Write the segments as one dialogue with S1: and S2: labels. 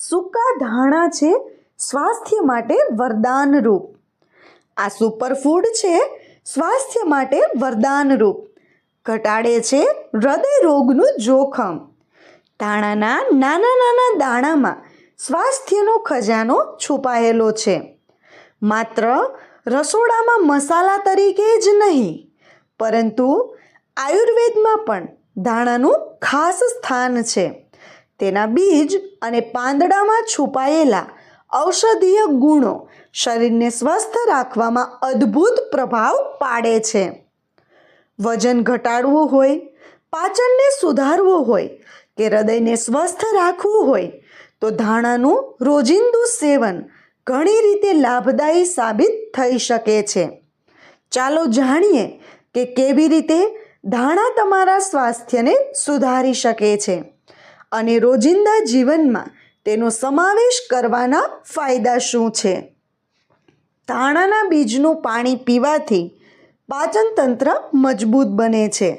S1: સૂકા ધાણા છે સ્વાસ્થ્ય માટે વરદાનરૂપ. આ સુપરફૂડ છે સ્વાસ્થ્ય માટે વરદાનરૂપ. ઘટાડે છે હૃદય રોગનું જોખમ. ધાણાના નાના નાના દાણામાં સ્વાસ્થ્યનો ખજાનો છુપાયેલો છે. માત્ર રસોડામાં મસાલા તરીકે જ નહીં, પરંતુ આયુર્વેદમાં પણ ધાણાનું ખાસ સ્થાન છે. તેના બીજ અને પાંદડામાં છુપાયેલા ઔષધીય ગુણો શરીરને સ્વસ્થ રાખવામાં અદ્ભુત પ્રભાવ પાડે છે. વજન ઘટાડવું હોય, પાચનને સુધારવું હોય કે હૃદયને સ્વસ્થ રાખવું હોય, તો ધાણાનું રોજિંદુ સેવન ઘણી રીતે લાભદાયી સાબિત થઈ શકે છે. ચાલો જાણીએ કે કેવી રીતે ધાણા તમારા સ્વાસ્થ્યને સુધારી શકે છે. અને રોજિંદા જીવનમાં તેનો સમાવેશ કરવાના ફાયદા શું છે? ધાણાના બીજનું પાણી પીવાથી પાચનતંત્ર મજબૂત બને છે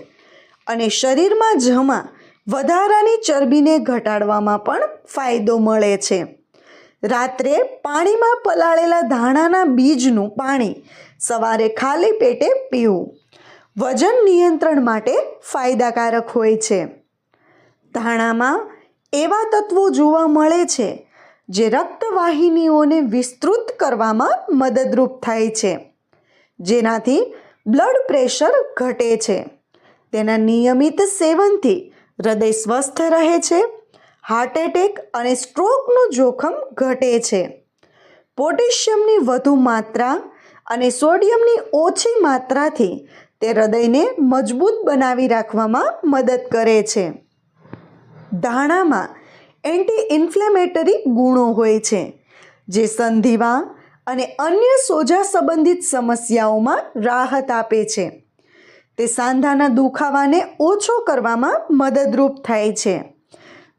S1: અને શરીરમાં જમા વધારાની ચરબીને ઘટાડવામાં પણ ફાયદો મળે છે. રાત્રે પાણીમાં પલાળેલા ધાણાના બીજનું પાણી સવારે ખાલી પેટે પીવું વજન નિયંત્રણ માટે ફાયદાકારક હોય છે. ધાણામાં એવા તત્વો જોવા મળે છે જે રક્તવાહિનીઓને વિસ્તૃત કરવામાં મદદરૂપ થાય છે. જેનાથી બ્લડ પ્રેશર ઘટે છે. તેના નિયમિત સેવનથી હૃદય સ્વસ્થ રહે છે હાર્ટ એટેક અને સ્ટ્રોકનું જોખમ ઘટે છે. પોટેશિયમની વધુ માત્રા અને સોડિયમની ઓછી માત્રાથી તે હૃદયને મજબૂત બનાવી રાખવામાં મદદ કરે છે. ધાણામાં એન્ટી ઇન્ફ્લેમેટરી ગુણો હોય છે, જે સંધિવા અને અન્ય સોજા સંબંધિત સમસ્યાઓમાં રાહત આપે છે. તે સાંધાના દુખાવાને ઓછો કરવામાં મદદરૂપ થાય છે.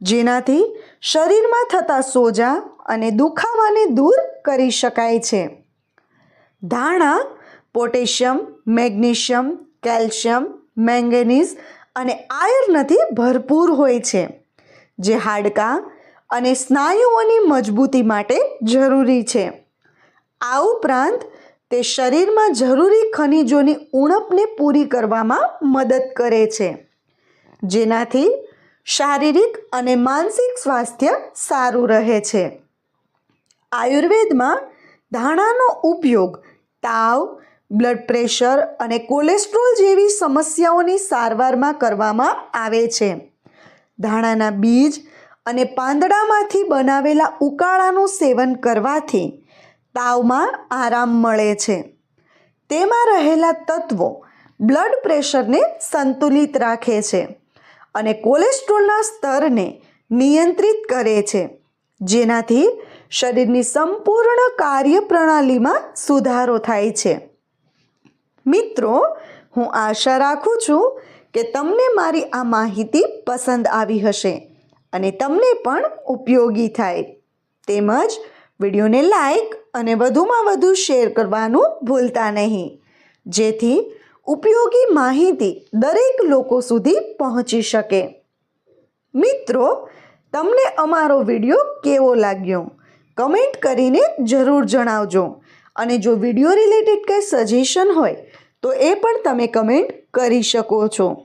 S1: જેનાથી શરીરમાં થતા સોજા અને દુખાવાને દૂર કરી શકાય છે. ધાણા પોટેશિયમ, મેગ્નેશિયમ, કેલ્શિયમ, મેંગેનીઝ અને આયર્નથી ભરપૂર હોય છે. જે હાડકાં અને સ્નાયુઓની મજબૂતી માટે જરૂરી છે. આ ઉપરાંત, તે શરીરમાં જરૂરી ખનિજોની ઉણપને પૂરી કરવામાં મદદ કરે છે, જેનાથી શારીરિક અને માનસિક સ્વાસ્થ્ય સારું રહે છે. આયુર્વેદમાં ધાણાનો ઉપયોગ તાવ, બ્લડ પ્રેશર અને કોલેસ્ટ્રોલ જેવી સમસ્યાઓની સારવારમાં કરવામાં આવે છે. ધાણાના બીજ અને પાંદડામાંથી બનાવેલા ઉકાળાનું સેવન કરવાથી તાવમાં આરામ મળે છે. તેમાં રહેલા તત્વો બ્લડ પ્રેશરને સંતુલિત રાખે છે અને કોલેસ્ટ્રોલના સ્તરને નિયંત્રિત કરે છે, જેનાથી શરીરની સંપૂર્ણ કાર્યપ્રણાલીમાં સુધારો થાય છે. મિત્રો, હું આશા રાખું છું કે તમને મારી આ માહિતી પસંદ આવી હશે અને તમને પણ ઉપયોગી થાય. તેમજ વિડીયોને લાઈક અને વધુમાં વધુ શેર કરવાનું ભૂલતા નહીં. જેથી ઉપયોગી માહિતી દરેક લોકો સુધી પહોંચી શકે. મિત્રો, તમને અમારો વીડિયો કેવો લાગ્યો? કમેન્ટ કરીને જરૂર જણાવજો. અને જો વીડિયો રિલેટેડ કંઈ સજેશન હોય, તો એ પણ તમે કમેન્ટ કરી શકો છો.